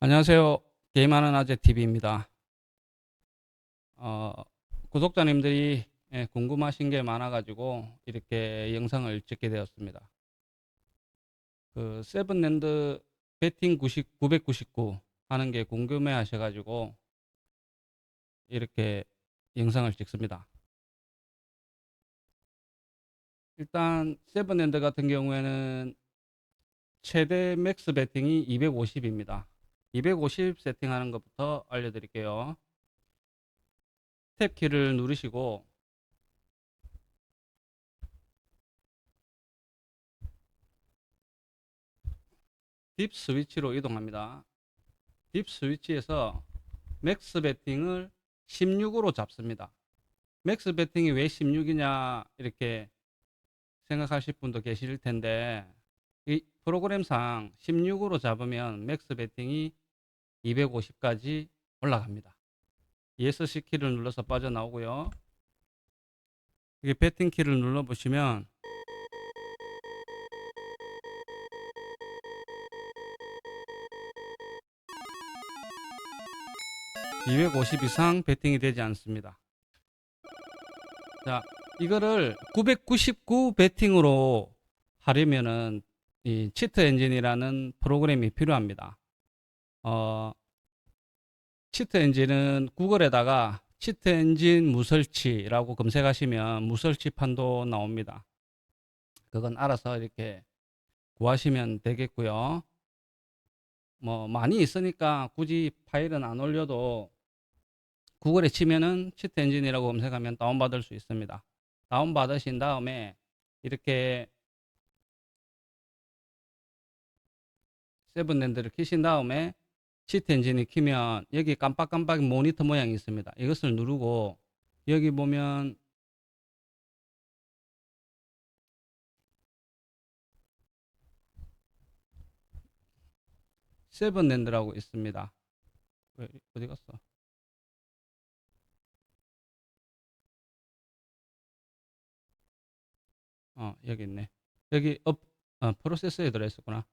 안녕하세요. 게임하는 아재 TV입니다. 어, 구독자님들이 예, 궁금하신 게 많아가지고 이렇게 영상을 찍게 되었습니다. 그 세븐랜드 배팅 90, 999 하는 게 궁금해 하셔가지고 이렇게 영상을 찍습니다. 일단 세븐랜드 같은 경우에는 최대 맥스 배팅이 250입니다. 250 세팅하는 것부터 알려드릴게요. 탭 키를 누르시고 딥 스위치로 이동합니다. 딥 스위치에서 맥스 배팅을 16으로 잡습니다. 맥스 배팅이 왜 16이냐 이렇게 생각하실 분도 계실 텐데 이 프로그램상 16으로 잡으면 맥스 배팅이 250까지 올라갑니다. ESC 키를 눌러서 빠져나오고요. 이게 배팅 키를 눌러 보시면 (250) 이상 배팅이 되지 않습니다. 자, 이거를 (999) 배팅으로 하려면은 이 치트 엔진이라는 프로그램이 필요합니다. 어, 치트 엔진은 구글에다가 치트 엔진 무설치라고 검색하시면 무설치 판도 나옵니다. 그건 알아서 이렇게 구하시면 되겠고요. 뭐 많이 있으니까 굳이 파일은 안 올려도 구글에 치면은 치트 엔진이라고 검색하면 다운받을 수 있습니다. 다운받으신 다음에 이렇게 세븐랜드를 키신 다음에 시트 엔진을 키면 여기 깜빡깜빡 모니터 모양이 있습니다. 이것을 누르고 여기 보면 세븐랜드라고 있습니다. 왜 어디 갔어? 어 여기 있네. 여기 업 어, 프로세서에 들어있었구나.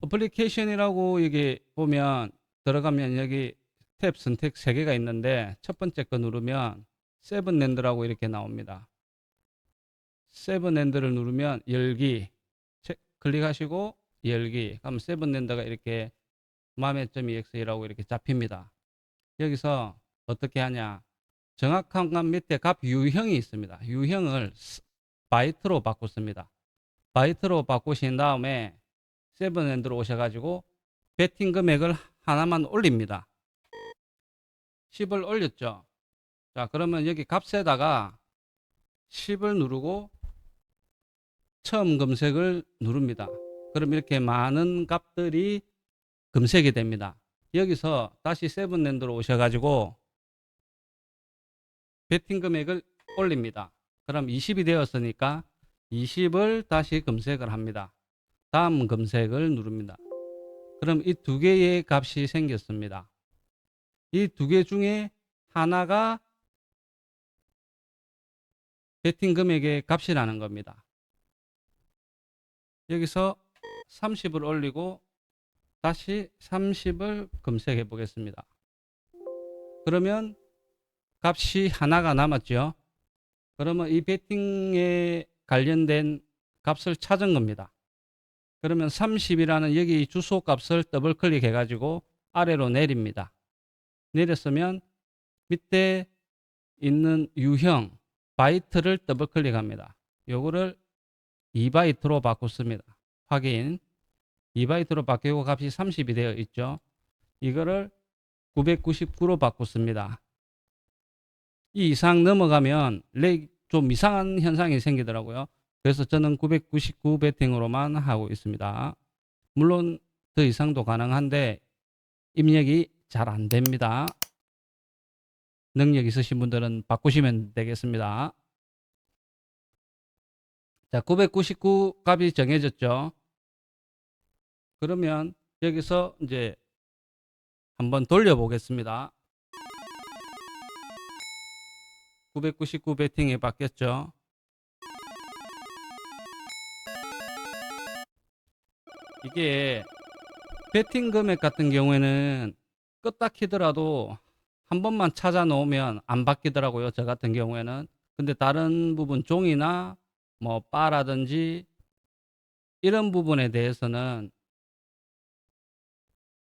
어플리케이션이라고 여기 보면 들어가면 여기 탭 선택 3개가 있는데 첫 번째 거 누르면 세븐랜드라고 이렇게 나옵니다. 세븐랜드를 누르면 열기 체- 클릭하시고 열기 그럼 세븐랜드가 이렇게 마메.exe라고 이렇게 잡힙니다. 여기서 어떻게 하냐 정확한 값 밑에 값 유형이 있습니다. 유형을 스- 바이트로 바꿨습니다. 바이트로 바꾸신 다음에 세븐랜드로 오셔가지고 배팅 금액을 하나만 올립니다. 10을 올렸죠. 자 그러면 여기 값에다가 10을 누르고 처음 검색을 누릅니다. 그럼 이렇게 많은 값들이 검색이 됩니다. 여기서 다시 세븐랜드로 오셔가지고 배팅 금액을 올립니다. 그럼 20이 되었으니까 20을 다시 검색을 합니다. 다음 검색을 누릅니다. 그럼 이 두 개의 값이 생겼습니다. 이 두 개 중에 하나가 배팅 금액의 값이라는 겁니다. 여기서 30을 올리고 다시 30을 검색해 보겠습니다. 그러면 값이 하나가 남았죠. 그러면 이 배팅에 관련된 값을 찾은 겁니다. 그러면 30이라는 여기 주소 값을 더블 클릭해 가지고 아래로 내립니다. 내렸으면 밑에 있는 유형 바이트를 더블 클릭합니다. 요거를 2바이트로 바꿨습니다. 확인. 2바이트로 바뀌고 값이 30이 되어 있죠. 이거를 999로 바꿨습니다. 이 이상 넘어가면 렉 좀 이상한 현상이 생기더라고요. 그래서 저는 999 배팅으로만 하고 있습니다. 물론 더 이상도 가능한데 입력이 잘 안 됩니다. 능력 있으신 분들은 바꾸시면 되겠습니다. 자, 999 값이 정해졌죠. 그러면 여기서 이제 한번 돌려보겠습니다. 999 배팅에 바뀌었죠. 이게 배팅 금액 같은 경우에는 끄딱히더라도 한 번만 찾아 놓으면 안 바뀌더라고요. 저 같은 경우에는. 근데 다른 부분 종이나 뭐 바라든지 이런 부분에 대해서는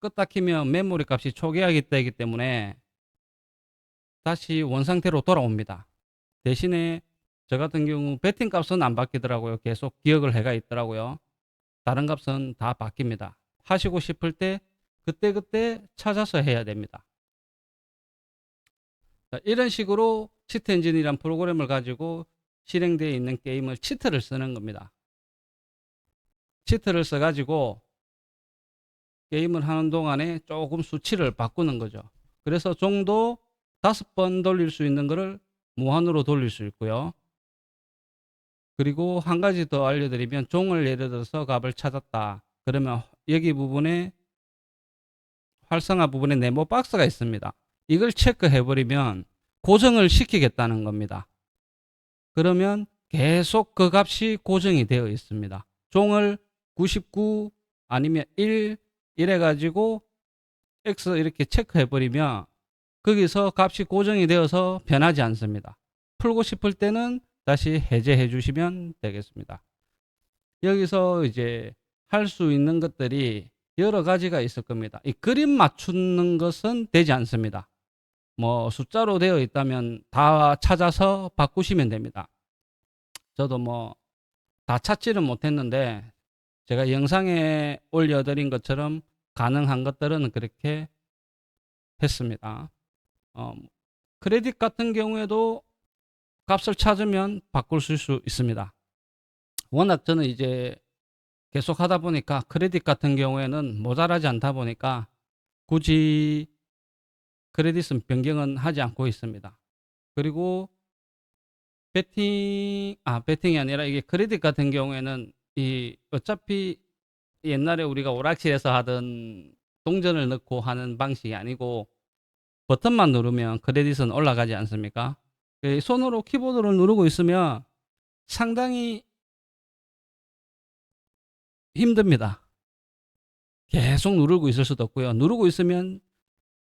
끄딱히면 메모리 값이 초기화기 되기 때문에 다시 원상태로 돌아옵니다. 대신에 저 같은 경우 배팅 값은 안 바뀌더라고요. 계속 기억을 해가 있더라고요. 다른 값은 다 바뀝니다. 하시고 싶을 때 그때 그때 찾아서 해야 됩니다. 자, 이런 식으로 치트 엔진이란 프로그램을 가지고 실행되어 있는 게임을 치트를 쓰는 겁니다. 치트를 써가지고 게임을 하는 동안에 조금 수치를 바꾸는 거죠. 그래서 종도 다섯 번 돌릴 수 있는 거를 무한으로 돌릴 수 있고요. 그리고 한 가지 더 알려드리면 종을 예를 들어서 값을 찾았다. 그러면 여기 부분에 활성화 부분에 네모 박스가 있습니다. 이걸 체크해 버리면 고정을 시키겠다는 겁니다. 그러면 계속 그 값이 고정이 되어 있습니다. 종을 99 아니면 1 이래 가지고 X 이렇게 체크해 버리면 거기서 값이 고정이 되어서 변하지 않습니다. 풀고 싶을 때는 다시 해제해 주시면 되겠습니다. 여기서 이제 할 수 있는 것들이 여러 가지가 있을 겁니다. 이 그림 맞추는 것은 되지 않습니다. 뭐 숫자로 되어 있다면 다 찾아서 바꾸시면 됩니다. 저도 뭐 다 찾지는 못했는데 제가 영상에 올려드린 것처럼 가능한 것들은 그렇게 했습니다. 어, 크레딧 같은 경우에도 값을 찾으면 바꿀 수 있습니다. 워낙 저는 이제 계속 하다 보니까 크레딧 같은 경우에는 모자라지 않다 보니까 굳이 크레딧은 변경은 하지 않고 있습니다. 그리고 배팅, 아, 배팅이 아니라 이게 크레딧 같은 경우에는 이 어차피 옛날에 우리가 오락실에서 하던 동전을 넣고 하는 방식이 아니고 버튼만 누르면 크레딧은 올라가지 않습니까? 그 손으로 키보드를 누르고 있으면 상당히 힘듭니다. 계속 누르고 있을 수도 없고요. 누르고 있으면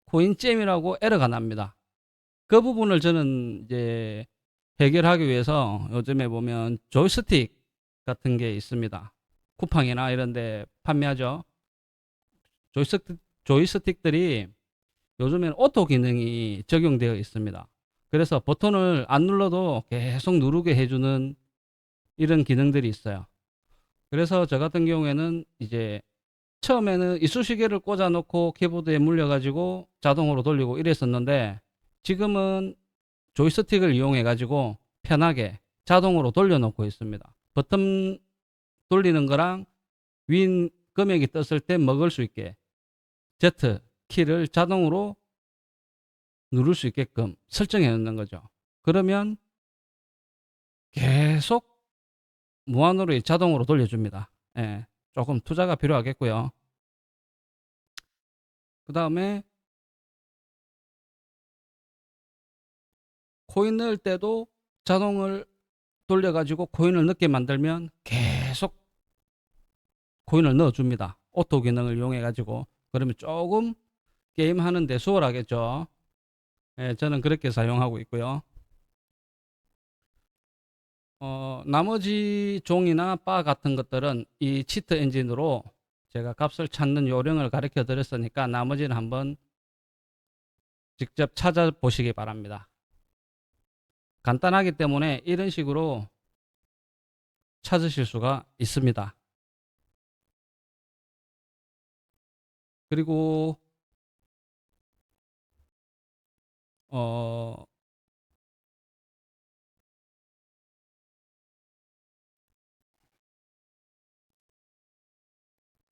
코인잼이라고 에러가 납니다. 그 부분을 저는 이제 해결하기 위해서 요즘에 보면 조이스틱 같은 게 있습니다. 쿠팡이나 이런 데 판매하죠. 조이스틱, 조이스틱들이 요즘에는 오토 기능이 적용되어 있습니다. 그래서 버튼을 안 눌러도 계속 누르게 해주는 이런 기능들이 있어요. 그래서 저 같은 경우에는 이제 처음에는 이쑤시개를 꽂아 놓고 키보드에 물려 가지고 자동으로 돌리고 이랬었는데 지금은 조이스틱을 이용해 가지고 편하게 자동으로 돌려 놓고 있습니다. 버튼 돌리는 거랑 윈 금액이 떴을 때 먹을 수 있게 Z 키를 자동으로 누를 수 있게끔 설정해 놓는 거죠. 그러면 계속 무한으로 자동으로 돌려줍니다. 예, 조금 투자가 필요하겠고요. 그 다음에 코인 넣을 때도 자동을 돌려가지고 코인을 넣게 만들면 계속 코인을 넣어줍니다. 오토 기능을 이용해가지고 그러면 조금 게임 하는데 수월하겠죠. 예, 저는 그렇게 사용하고 있고요. 어, 나머지 종이나 바 같은 것들은 이 치트 엔진으로 제가 값을 찾는 요령을 가르쳐 드렸으니까 나머지는 한번 직접 찾아보시기 바랍니다. 간단하기 때문에 이런 식으로 찾으실 수가 있습니다. 그리고 어,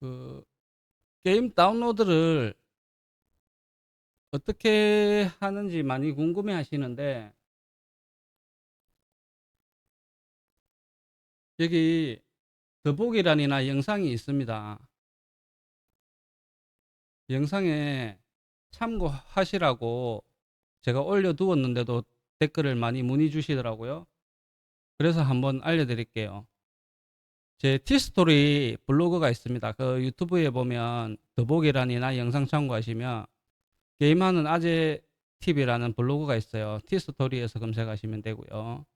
그 게임 다운로드를 어떻게 하는지 많이 궁금해 하시는데 여기 더보기란이나 영상이 있습니다. 영상에 참고하시라고 제가 올려두었는데도 댓글을 많이 문의 주시더라고요. 그래서 한번 알려드릴게요. 제 티스토리 블로그가 있습니다. 그 유튜브에 보면 더보기란이나 영상 참고하시면 게임하는 아재 TV라는 블로그가 있어요. 티스토리에서 검색하시면 되고요.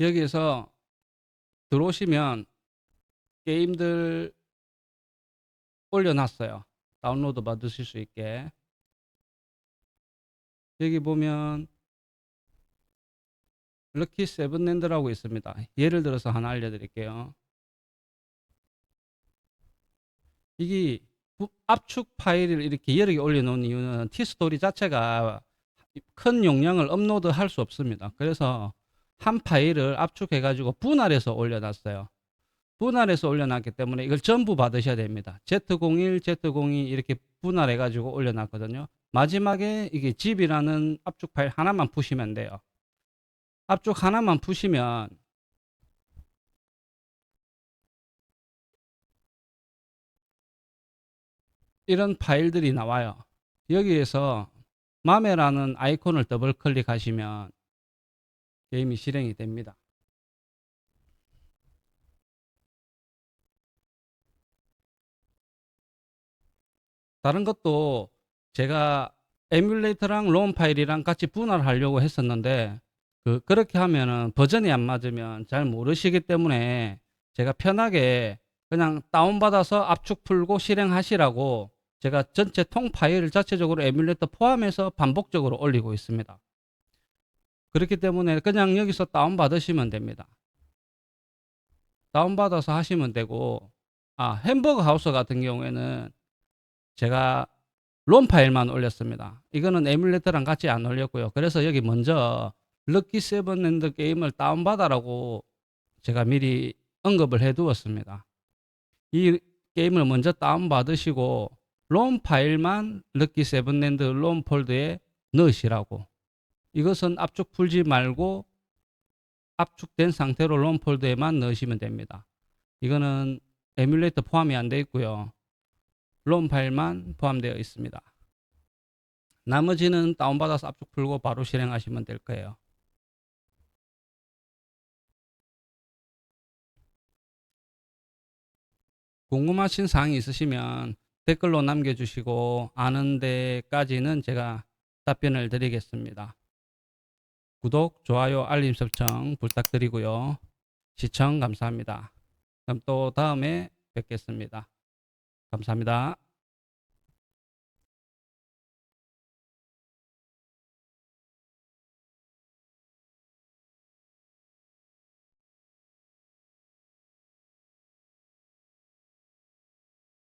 여기에서 들어오시면 게임들 올려놨어요. 다운로드 받으실 수 있게. 여기 보면 럭키 세븐랜드라고 있습니다. 예를 들어서 하나 알려드릴게요. 이게 부- 압축 파일을 이렇게 여러 개 올려놓은 이유는 티스토리 자체가 큰 용량을 업로드 할 수 없습니다. 그래서 한 파일을 압축해가지고 분할해서 올려놨어요. 분할해서 올려놨기 때문에 이걸 전부 받으셔야 됩니다. Z01, Z02 이렇게 분할해가지고 올려놨거든요. 마지막에 이게 집이라는 압축 파일 하나만 푸시면 돼요. 압축 하나만 푸시면 이런 파일들이 나와요. 여기에서 맘에라는 아이콘을 더블 클릭하시면 게임이 실행이 됩니다. 다른 것도 제가 에뮬레이터랑 롬 파일이랑 같이 분할하려고 했었는데 그 그렇게 하면은 버전이 안 맞으면 잘 모르시기 때문에 제가 편하게 그냥 다운받아서 압축 풀고 실행하시라고 제가 전체 통 파일을 자체적으로 에뮬레이터 포함해서 반복적으로 올리고 있습니다. 그렇기 때문에 그냥 여기서 다운받으시면 됩니다. 다운받아서 하시면 되고 아 햄버거 하우스 같은 경우에는 제가 롬 파일만 올렸습니다. 이거는 에뮬레이터랑 같이 안 올렸고요. 그래서 여기 먼저 럭키 세븐랜드 게임을 다운받아라고 제가 미리 언급을 해 두었습니다. 이 게임을 먼저 다운받으시고 롬 파일만 럭키 세븐랜드 롬 폴더에 넣으시라고. 이것은 압축 풀지 말고 압축된 상태로 롬 폴더에만 넣으시면 됩니다. 이거는 에뮬레이터 포함이 안 되어 있고요. 롬 파일만 포함되어 있습니다. 나머지는 다운받아서 압축 풀고 바로 실행하시면 될 거예요. 궁금하신 사항이 있으시면 댓글로 남겨주시고 아는 데까지는 제가 답변을 드리겠습니다. 구독, 좋아요, 알림 설정 부탁드리고요. 시청 감사합니다. 그럼 또 다음에 뵙겠습니다. 감사합니다.